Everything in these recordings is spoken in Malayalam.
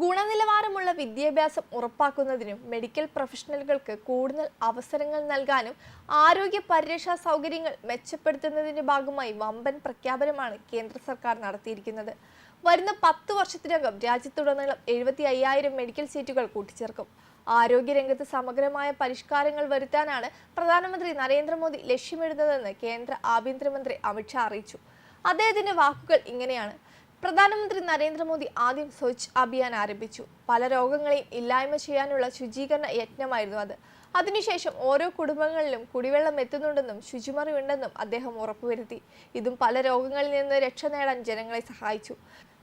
ഗുണനിലവാരമുള്ള വിദ്യാഭ്യാസം ഉറപ്പാക്കുന്നതിനും മെഡിക്കൽ പ്രൊഫഷണലുകൾക്ക് കൂടുതൽ അവസരങ്ങൾ നൽകാനും ആരോഗ്യ പരിരക്ഷാ സൗകര്യങ്ങൾ മെച്ചപ്പെടുത്തുന്നതിന്റെ ഭാഗമായി വമ്പൻ പ്രഖ്യാപനമാണ് കേന്ദ്ര സർക്കാർ നടത്തിയിരിക്കുന്നത്. വരുന്ന പത്ത് വർഷത്തിനകം രാജ്യത്തുടനീളം എഴുപത്തി അയ്യായിരം മെഡിക്കൽ സീറ്റുകൾ കൂട്ടിച്ചേർക്കും. ആരോഗ്യരംഗത്ത് സമഗ്രമായ പരിഷ്കാരങ്ങൾ വരുത്താനാണ് പ്രധാനമന്ത്രി നരേന്ദ്രമോദി ലക്ഷ്യമിടുന്നതെന്ന് കേന്ദ്ര ആഭ്യന്തരമന്ത്രി അമിത്ഷാ അറിയിച്ചു. അദ്ദേഹത്തിന്റെ വാക്കുകൾ ഇങ്ങനെയാണ്. പ്രധാനമന്ത്രി നരേന്ദ്രമോദി ആദ്യം സ്വച്ഛ് അഭിയാൻ ആരംഭിച്ചു. പല രോഗങ്ങളെയും ഇല്ലായ്മ ചെയ്യാനുള്ള ശുചീകരണ യജ്ഞമായിരുന്നു അത്. അതിനുശേഷം ഓരോ കുടുംബങ്ങളിലും കുടിവെള്ളം എത്തുന്നുണ്ടെന്നും ശുചിമറിയുണ്ടെന്നും അദ്ദേഹം ഉറപ്പുവരുത്തി. ഇതും പല രോഗങ്ങളിൽ നിന്ന് രക്ഷ നേടാൻ ജനങ്ങളെ സഹായിച്ചു.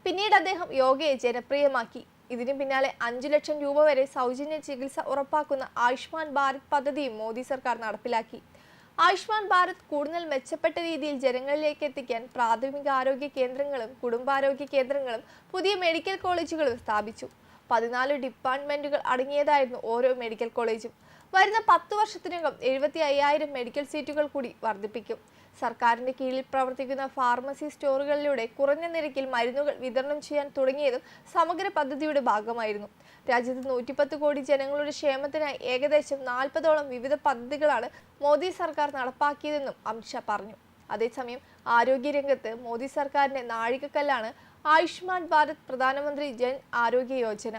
പിന്നീട് അദ്ദേഹം യോഗയെ ജനപ്രിയമാക്കി. ഇതിനു പിന്നാലെ അഞ്ചു ലക്ഷം രൂപ വരെ സൗജന്യ ചികിത്സ ഉറപ്പാക്കുന്ന ആയുഷ്മാൻ ഭാരത് പദ്ധതിയും മോദി സർക്കാർ നടപ്പിലാക്കി. ആയുഷ്മാൻ ഭാരത് കൂടുതൽ മെച്ചപ്പെട്ട രീതിയിൽ ജനങ്ങളിലേക്ക് എത്തിക്കാൻ പ്രാഥമിക ആരോഗ്യ കേന്ദ്രങ്ങളും കുടുംബാരോഗ്യ കേന്ദ്രങ്ങളും പുതിയ മെഡിക്കൽ കോളേജുകളും സ്ഥാപിച്ചു. പതിനാല് ഡിപ്പാർട്ട്മെന്റുകൾ അടങ്ങിയതായിരുന്നു ഓരോ മെഡിക്കൽ കോളേജും. വരുന്ന പത്ത് വർഷത്തിനകം എഴുപത്തി അയ്യായിരം മെഡിക്കൽ സീറ്റുകൾ കൂടി വർദ്ധിപ്പിക്കും. സർക്കാരിന്റെ കീഴിൽ പ്രവർത്തിക്കുന്ന ഫാർമസി സ്റ്റോറുകളിലൂടെ കുറഞ്ഞ നിരക്കിൽ മരുന്നുകൾ വിതരണം ചെയ്യാൻ തുടങ്ങിയതും സമഗ്ര പദ്ധതിയുടെ ഭാഗമായിരുന്നു. രാജ്യത്ത് നൂറ്റിപ്പത്ത് കോടി ജനങ്ങളുടെ ക്ഷേമത്തിനായി ഏകദേശം നാൽപ്പതോളം വിവിധ പദ്ധതികളാണ് മോദി സർക്കാർ നടപ്പാക്കിയതെന്നും അമിത്ഷാ പറഞ്ഞു. അതേസമയം ആരോഗ്യരംഗത്ത് മോദി സർക്കാരിന്റെ നാഴികക്കല്ലാണ് ആയുഷ്മാൻ ഭാരത് പ്രധാനമന്ത്രി ജൻ ആരോഗ്യ യോജന.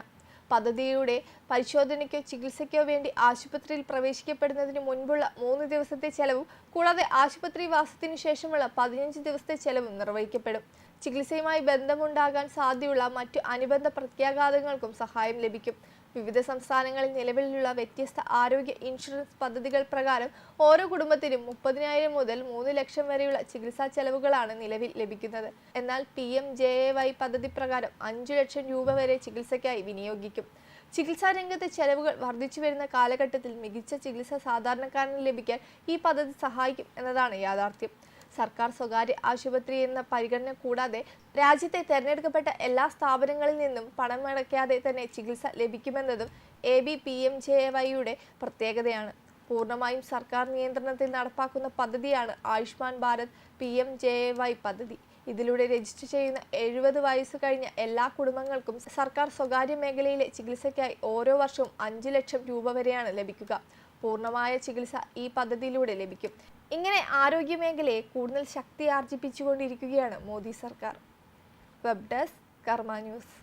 പദ്ധതിയുടെ പരിശോധനയ്ക്കോ ചികിത്സയ്ക്കോ വേണ്ടി ആശുപത്രിയിൽ പ്രവേശിക്കപ്പെടുന്നതിന് മുൻപുള്ള മൂന്ന് ദിവസത്തെ ചെലവും കൂടാതെ ആശുപത്രി വാസത്തിനു ശേഷമുള്ള പതിനഞ്ച് ദിവസത്തെ ചെലവും നിർവഹിക്കപ്പെടും. ചികിത്സയുമായി ബന്ധമുണ്ടാകാൻ സാധ്യതയുള്ള മറ്റു അനുബന്ധ പ്രത്യാഘാതങ്ങൾക്കും സഹായം ലഭിക്കും. വിവിധ സംസ്ഥാനങ്ങളിൽ നിലവിലുള്ള വ്യത്യസ്ത ആരോഗ്യ ഇൻഷുറൻസ് പദ്ധതികൾ പ്രകാരം ഓരോ കുടുംബത്തിനും മുപ്പതിനായിരം മുതൽ മൂന്ന് ലക്ഷം വരെയുള്ള ചികിത്സാ ചെലവുകളാണ് നിലവിൽ ലഭിക്കുന്നത്. എന്നാൽ P M J A Y പദ്ധതി പ്രകാരം അഞ്ചു ലക്ഷം രൂപ വരെ ചികിത്സയ്ക്കായി വിനിയോഗിക്കും. ചികിത്സാ രംഗത്തെ ചെലവുകൾ വർദ്ധിച്ചു വരുന്ന കാലഘട്ടത്തിൽ മികച്ച ചികിത്സ സാധാരണക്കാരന് ലഭിക്കാൻ ഈ പദ്ധതി സഹായിക്കും എന്നതാണ് യാഥാർത്ഥ്യം. സർക്കാർ സ്വകാര്യ ആശുപത്രി എന്ന പരിഗണന കൂടാതെ രാജ്യത്തെ തെരഞ്ഞെടുക്കപ്പെട്ട എല്ലാ സ്ഥാപനങ്ങളിൽ നിന്നും പണമടയ്ക്കാതെ തന്നെ ചികിത്സ ലഭിക്കുമെന്നതും A B P M J വൈയുടെ പ്രത്യേകതയാണ്. പൂർണമായും സർക്കാർ നിയന്ത്രണത്തിൽ നടപ്പാക്കുന്ന പദ്ധതിയാണ് Ayushman Bharat P M J Y പദ്ധതി. ഇതിലൂടെ രജിസ്റ്റർ ചെയ്യുന്ന എഴുപത് വയസ്സ് കഴിഞ്ഞ എല്ലാ കുടുംബങ്ങൾക്കും സർക്കാർ സ്വകാര്യ മേഖലയിലെ ചികിത്സയ്ക്കായി ഓരോ വർഷവും അഞ്ച് ലക്ഷം രൂപ വരെയാണ് ലഭിക്കുക. പൂർണമായ ചികിത്സ ഈ പദ്ധതിയിലൂടെ ലഭിക്കും. ഇങ്ങനെ ആരോഗ്യമേഖലയെ കൂടുതൽ ശക്തി ആർജിപ്പിച്ചുകൊണ്ടിരിക്കുകയാണ് മോദി സർക്കാർ. Web desk Karma news.